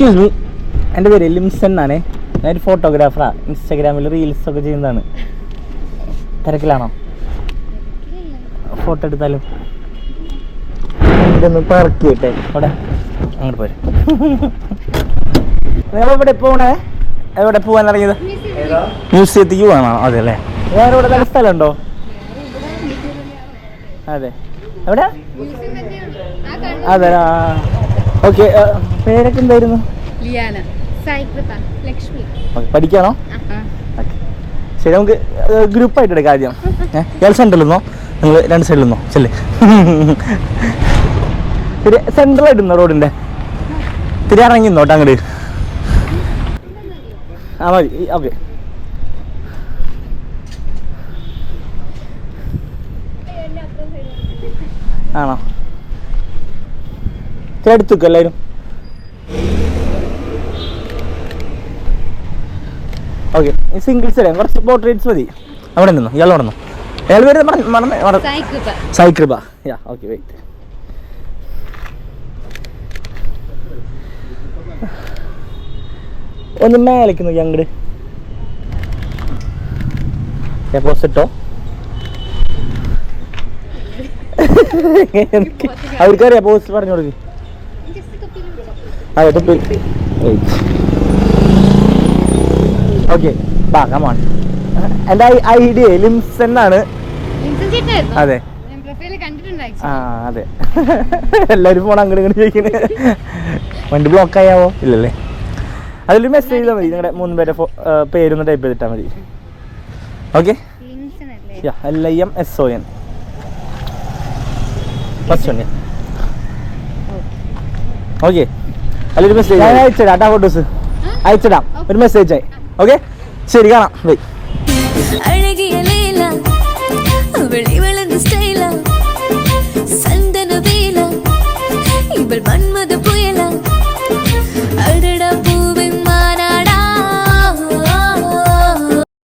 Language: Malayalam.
എക്സ്ക്യൂസ് മീ എന്റെ പേര് ലിംസൺ എന്നാണ്. ഞാനൊരു ഫോട്ടോഗ്രാഫറാണ് ഇൻസ്റ്റാഗ്രാമിൽ റീൽസ് ഒക്കെ ചെയ്യുന്നതാണ്. തിരക്കിലാണോ? ഫോട്ടോ എടുത്താലും? ഇതൊന്ന് പറക്കി വിട്ടെ അവിടെ. അങ്ങോട്ട് പോരെ. നിങ്ങൾ ഇവിടെ പോണേ? എവിടെ പോകാൻ ഇറങ്ങിയത്? മ്യൂസിയത്തേക്ക് പോകണോ അതെ അല്ലേ വേറെ ഇവിടെ നല്ല സ്ഥലമുണ്ടോ? അതെ. എവിടെ അതെ ആ. ഓക്കെ പേരൊക്കെ എന്തായിരുന്നു? ലിയാന. സായികൃപ ലക്ഷ്മി. പഠിക്കാനോ ശരി നമുക്ക് ഗ്രൂപ്പായിട്ട് എടുക്കാം ആദ്യം. ഇയാൾ നിന്നോ? നിങ്ങൾ രണ്ട് സൈഡിൽ നിന്നോ? ചെല്ലേ. തിരി സെൻട്രലായിട്ട് നിന്നോ റോഡിന്റെ തിരി ഇറങ്ങി നിന്നോട്ടോ അങ്ങോട്ട് ആ മതി. ഓക്കെ ആണോ? അടുത്ത് എല്ലാവരും. ഓക്കെ സിംഗിൾസ് അല്ലേ? കുറച്ച് പോർട്രേറ്റ്സ് മതി. അവിടെ നിന്നു? ഇയാൾ അവിടെ നിന്നു? അയാൾ പേര് മറന്ന് സായികൃപ യാ ഓക്കെ വെയിറ്റ് ഒന്ന് മേലേക്ക് നോക്കി അങ്ങോട്ട് ഡെപ്പോസിറ്റോ അവർക്കറിയാം പോസ്റ്റ് പറഞ്ഞു കൊടുക്ക്. അതെ തൊപ്പി ഓക്കെ ബാ കമോൺ എന്റെ ഐഡിയ ലിംസ് എന്നാണ്. അതെ. ആ അതെ. എല്ലാവരും ഫോൺ അങ്ങോട്ട് ഇങ്ങോട്ട് ചോദിക്കുന്നത് വണ്ടി ബ്ലോക്ക് ആയാവോ? ഇല്ലല്ലേ. അതിലൊരു മെസ്സേജ് ചെയ്താൽ മതി. നിങ്ങളുടെ മൂന്ന് പേരെ ആ, പേരൊന്ന് ടൈപ്പ് ചെയ്തിട്ടാൽ മതി. Okay L I M S O N first one okay ഒരു മെസ്സേജ് ഞാൻ അയച്ചിടാം ടാ ഫോട്ടോസ് അയച്ചിടാം ഒരു മെസ്സേജ് ആയി. ഓക്കെ ശരി കാണാം. ബൈ